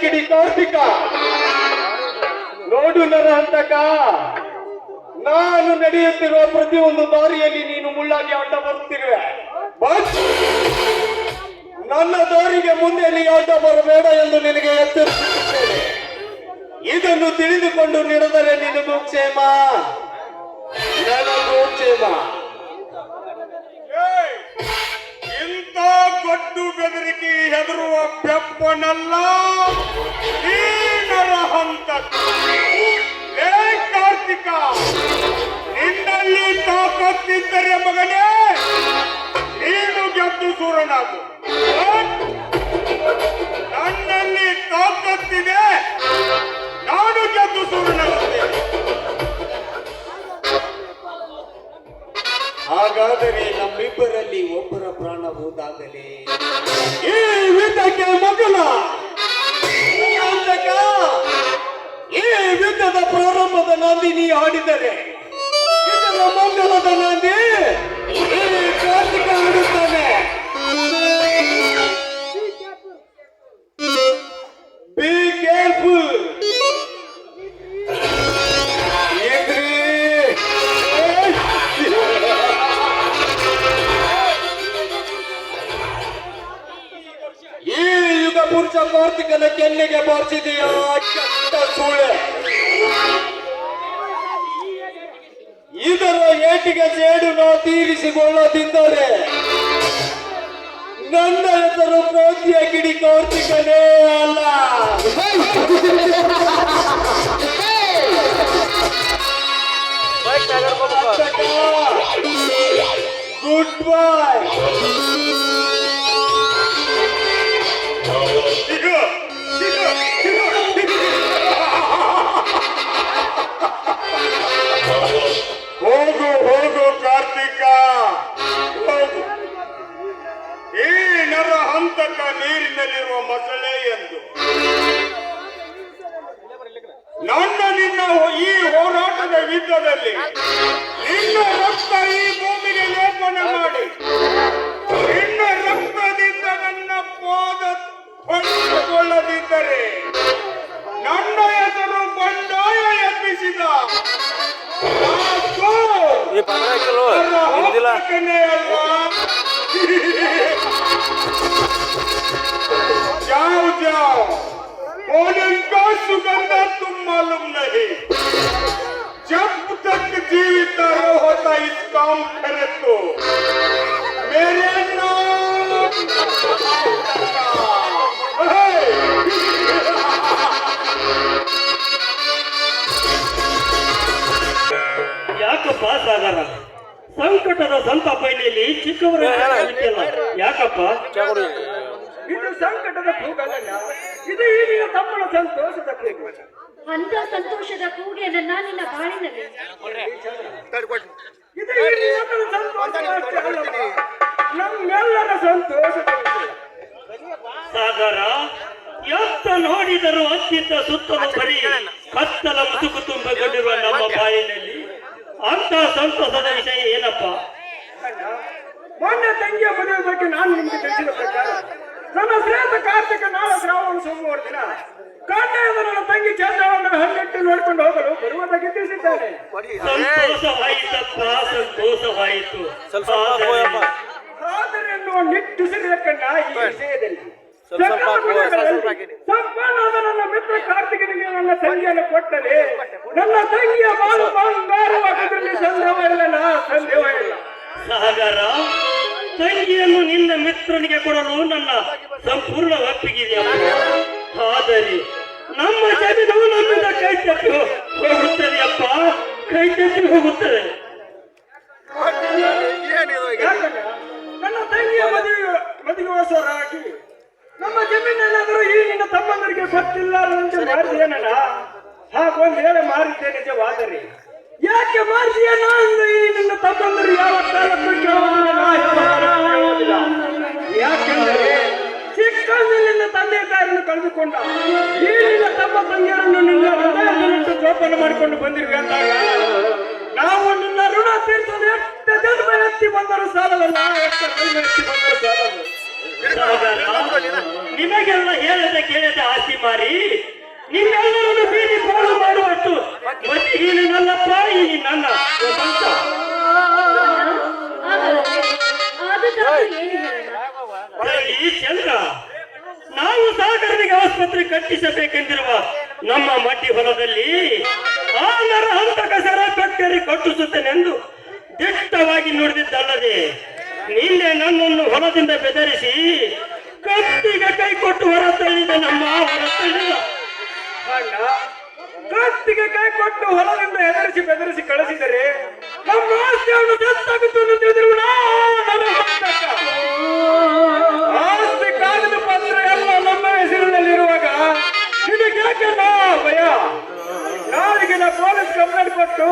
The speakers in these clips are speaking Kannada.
ಕಿಡಿ ಕಾರ್ತಿಕ ನೋಡು ನರಹಂತಕ. ನಾನು ನಡೆಯುತ್ತಿರುವ ಪ್ರತಿಯೊಂದು ದಾರಿಯಲ್ಲಿ ನೀನು ಮುಳ್ಳಾಗಿ ಅಡ್ಡ ಬರುತ್ತಿರುವೆ ನನ್ನ ದಾರಿಗೆ ಮುಂದೆ ನೀ ಅಡ್ಡ ಬರಬೇಡ ಎಂದು ನಿನಗೆ ಎಚ್ಚರಿಸುತ್ತೇನೆ ಇದನ್ನು ತಿಳಿದುಕೊಂಡು ನಡೆದರೆ ನಿನಗೂ ಕ್ಷೇಮ ನನಗೂ ಕ್ಷೇಮ ಇಂಥ ಗೊಡ್ಡು ಬೆದರಿಕೆ ಹೆದರುವ ಬೆಪ್ಪನಲ್ಲ. ಈ ನರಹಂತ ಕಾರ್ತಿಕ, ನಿನ್ನಲ್ಲಿ ತಾಕತ್ತಿದ್ದರೆ ಮಗನೇ, ನೀನು ಗೆದ್ದು ಸೂರನಾಗು. ನನ್ನಲ್ಲಿ ತಾಕತ್ತಿದೆ, ನಾನು ಗೆದ್ದು ಸೂರನಾಗುತ್ತೇನೆ ಹಾಗಾದರೆ ನಮ್ಮಿಬ್ಬರಲ್ಲಿ ಒಬ್ಬರ ಪ್ರಾಣ ಹೋದಾಗಲೇ. ಈ ಯುದ್ಧಕ್ಕೆ ಮಗನ ಈ ಯುದ್ಧದ ಪ್ರಾರಂಭದ ನಂದಿನಿ ಹಾಡಿದರೆ. ಇದರ ಮಂಗಲದ ನಂದಿ ಯುಗ ಪುರುಷ ಕಾರ್ತಿಕನ ಕೆನ್ನೆಗೆ ಬಾರಿಸಿದೆಯ ಕೆಟ್ಟ ಸೂಳೆ ಇದರ ಏಟಿಗೆ ಸೇಡು ತೀರಿಸಿಕೊಳ್ಳದಿದ್ದರೆ ನನ್ನ ಹೆಸರು ಪ್ರೋತಿಯ ಕಿಡಿ ಕಾರ್ತಿಕನೇ ಅಲ್ಲ ಗುಡ್ ಬೈ ಹಂತಕ ನೀರಿನಲ್ಲಿರುವ ಮೊಸಳೆ ಎಂದು. ನನ್ನ ನಿನ್ನ ಈ ಹೋರಾಟದ ಯುದ್ಧದಲ್ಲಿ ನಿನ್ನ ರಕ್ತ ಈ ಭೂಮಿಗೆ ಲೇಪನ ಮಾಡಿ. ನಿನ್ನ ರಕ್ತದಿಂದ ನನ್ನ ಪಾದ ಪಡೆದುಕೊಳ್ಳದಿದ್ದರೆ ನನ್ನ ಹೆಸರು ಬಂಡಾಯ ಎಬ್ಬಿಸಿದ ಮಾತು मालूम नहीं जब तक जीवित होता इस काम करे तो मेरे नाम हे! ಯಾಕಪ್ಪ ಸಾಗರ ಸಂಕಟದ ಸಂತ ಪೈಲಿಯಲ್ಲಿ ಚಿಕ್ಕವರ ಬಿಟ್ಟಿಲ್ಲ. ಯಾಕಪ್ಪ ಇದು ಸಂಕಟದ ಕೂಗಲ್ಲ ಇದು ಈಗಿನ ತಮ್ಮನ ಸಂತೋಷದ ಕೂಗು ಅಂತ ಸಂತೋಷದ ಕೂಗೇನನ್ನ ನಿನ್ನ ಬಾಳಿನಲ್ಲಿ. ನಮ್ಮೆಲ್ಲರ ಸಂತೋಷ. ಸಾಗರ ಎತ್ತ ನೋಡಿದರೂ ಅತ್ತಿದ್ದ ಸುತ್ತಲೂ ಬರೀ. ಕತ್ತಲ ಮುಸುಕು ತುಂಬಿಕೊಂಡಿರುವ ನಮ್ಮ ಬಾಯಿನಲ್ಲಿ. ಅಂತ ಸಂತೋಷದ ವಿಷಯ ಏನಪ್ಪ? ಮೊನ್ನೆ ತಂಗಿಯ ಮದುವೆ ಬಗ್ಗೆ ನಾನು ನಿಮಗೆ ತಿಳಿಸಿದ ಪ್ರಕಾರ ನನ್ನ ಶ್ರೇಷ್ಠ ಕಾರ್ತಿಕ ನಾಳೆ ಶ್ರಾವಣ ಸೋಮವಾರ ದಿನ ಕಣ್ಣೆಯಿಂದ ನನ್ನ ತಂಗಿ ಚಂದ್ರವನ್ನು ಹನ್ನೆಟ್ಟು ನೋಡಿಕೊಂಡು ಹೋಗಲು ಬರುವುದಾಗಿ ತಿಳಿಸಿದ್ದಾನೆ ಸಂತೋಷವಾಯಿತು. ಆದರೆ ಎನ್ನುವ ನಿಟ್ಟುಸಿರಿಯಕ್ಕನ್ನ ಈ ವಿಷಯದಲ್ಲಿ. ನನ್ನ ಮಿತ್ರ ಕಾರ್ತಿಕನಿಗೆ ನನ್ನ ತಂಗಿಯನ್ನು ಕೊಟ್ಟರೆ ನನ್ನ ತಂಗಿಯ ಬಾಳು ಬಂಗಾರವಾಗುವುದರಲ್ಲಿ ಇಲ್ಲ ನಾ ಸಂದೇಹವಿಲ್ಲ ಸಾಗರ ತಂಗಿಯನ್ನು ನಿನ್ನ ಮಿತ್ರನಿಗೆ ಕೊಡಲು ನನ್ನ ಸಂಪೂರ್ಣ ಒಪ್ಪಿಗೆ ಆದರೆ ನಮ್ಮ ಜಮೀನು ನಮ್ಮಿಂದ ಕೈ ತಪ್ಪಿ ಹೋಗುತ್ತದೆಯಪ್ಪ ಕೈ ತಪ್ಪಿ ಹೋಗುತ್ತದೆ ನನ್ನ ತಂಗಿಯ ಮದುವೆ ಮದುವೆಗೋಸ್ಕರವಾಗಿ ನಮ್ಮ ಜಮೀನಲ್ಲಾದ್ರೂ ಈ ನಿನ್ನ ತಮ್ಮಂದರಿಗೆ ಗೊತ್ತಿಲ್ಲ. ಅಂತ ಮಾಡಿದೇನಲ್ಲ ಹಾಗೊಂದು ಹೇಳಿ ಮಾರಿದ್ದೆ ನಿಜವಾದರೆ? ಯಾಕೆ ಮಾರಿದೆಯ ನಾನು ಈ ನಿನ್ನ ತಮ್ಮಂದರು ತಂಗಿಯರನ್ನು ನಿನ್ನ ಹೃದಯದಲ್ಲಿಟ್ಟು ಜೋಪಾನ ಮಾಡಿಕೊಂಡು ಬಂದಿರುವೆ ನಾವು ನಿನ್ನ ಋಣ ತೀರ್ಸಲು ಎಷ್ಟು ಜನ್ಮ ಎತ್ತಿ ಬಂದರೂ ಸಾಲವಲ್ಲ ಎಷ್ಟು ನಿಮಗೆಲ್ಲ ಹೇಳದೆ, ಕೇಳದೆ ಆಸ್ತಿ ಮಾರಿ. ನಿಮ್ಮೆಲ್ಲರನ್ನು ಬೀದಿ ಪಾಲು ಮಾಡುವಷ್ಟು. ಮತ್ತೆ ಈ ನನ್ನ ನಾವು ಸಾಗರನಿಗೆ ಆಸ್ಪತ್ರೆ ಕಟ್ಟಿಸಬೇಕೆಂದಿರುವ ನಮ್ಮ ಮಟ್ಟಿ ಹೊಲದಲ್ಲಿ ಆ ನರ ಹಂತಕ ಸರ ಕಟ್ಟರಿ ಕಟ್ಟಿಸುತ್ತೇನೆಂದು ದಿಟ್ಟವಾಗಿ ನುಡಿದಿದ್ದಲ್ಲದೆ ನಿನ್ನೆ ನನ್ನನ್ನು ಹೊಲದಿಂದ ಬೆದರಿಸಿ ಕತ್ತಿಗೆ ಕೈ ಕೊಟ್ಟು ಹೊರ ತಳ್ಳಿದ ನಮ್ಮ ಹೊರ ತಳ್ಳಿದ ಕತ್ತಿಗೆ ಕೈ ಕೊಟ್ಟು ಹೊಲದಿಂದ ಹೆದರಿಸಿ ಬೆದರಿಸಿ ಕಳಿಸಿದರೆ ನಮ್ಮ ಆಸ್ತಿಯನ್ನು ದತ್ತಾಗುತ್ತೆ ಎಂದು ತಿಳಿದಿರುವ ಕಂಪ್ಲೇಂಟ್ ಕೊಟ್ಟು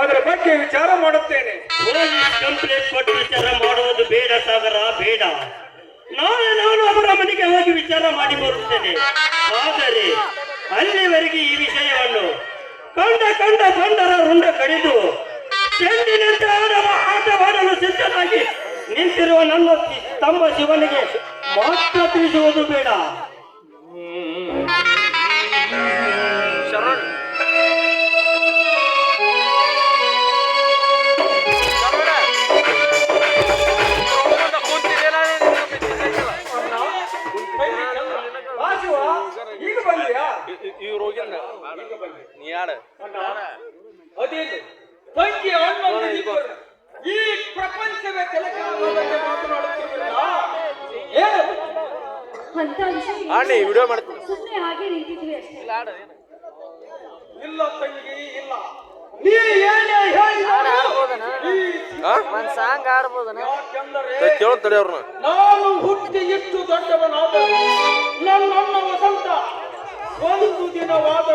ಅದರ ಬಗ್ಗೆ ವಿಚಾರ ಮಾಡುತ್ತೇನೆ. ಪೊಲೀಸ್ ಕಂಪ್ಲೇಂಟ್ ಕೊಟ್ಟು ವಿಚಾರ ಮಾಡುವುದು ಬೇಡ ಸಾಗರ, ಬೇಡ. ನಾಳೆ ನಾನು ಅವರ ಮನೆಗೆ ಹೋಗಿ ವಿಚಾರ ಮಾಡಿ ಬರುತ್ತೇನೆ. ಆದರೆ ಅಲ್ಲಿವರೆಗೆ ಈ ವಿಷಯವನ್ನು ಕಂಡ ಕಂಡ ಬಂಡರ ರುಂಡ ಕಡಿದು ಚೆಂಡಿನಂತೆ ಆಟವಾಡಲು ಸಿದ್ಧನಾಗಿ ನಿಂತಿರುವ ನನ್ನ ತಮ್ಮ ಶಿವನಿಗೆ ಮಾತ್ರ ತಿಳಿಸುವುದು ಬೇಡ. ಯಾಡ ಅದೇನು ನೀವು ಈ ಪ್ರಪಂಚವೇ ತೆಲಕಾಲದಲ್ಲಿ ಮಾತನಾಡುತ್ತಿರುವುದಿಲ್ಲ ಏನು? ಅಂತ ವಿಷಯ ಆಡಿ ವಿಡಿಯೋ ಮಾಡ್ತೀನಿ. ಸುಮ್ಮನೆ ಹಾಗೆ ನಿಂತಿದ್ವಿ ಅಷ್ಟೇ. ಇಲ್ಲ ತಂಗಿ ಇಲ್ಲ ನೀ ಏನೇ ಒಂದ್ ಸಾಂಗ್ ಆಡ್ಬೋದನ? ತಡಿ ಅವ್ರನ್ನ. ನಾನು ಹುಟ್ಟಿ ಇಷ್ಟು ದೊಡ್ಡವನಾದರೂ ನನ್ನಣ್ಣ ವಸಂತ. ಒಂದು ದಿನವಾದರೂ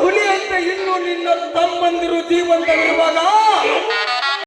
ಹುಲಿ! ಅಂತ ಇನ್ನು ನಿನ್ನ ತಮ್ಮಂದಿರು ಜೀವಂತವಿರುವಾಗ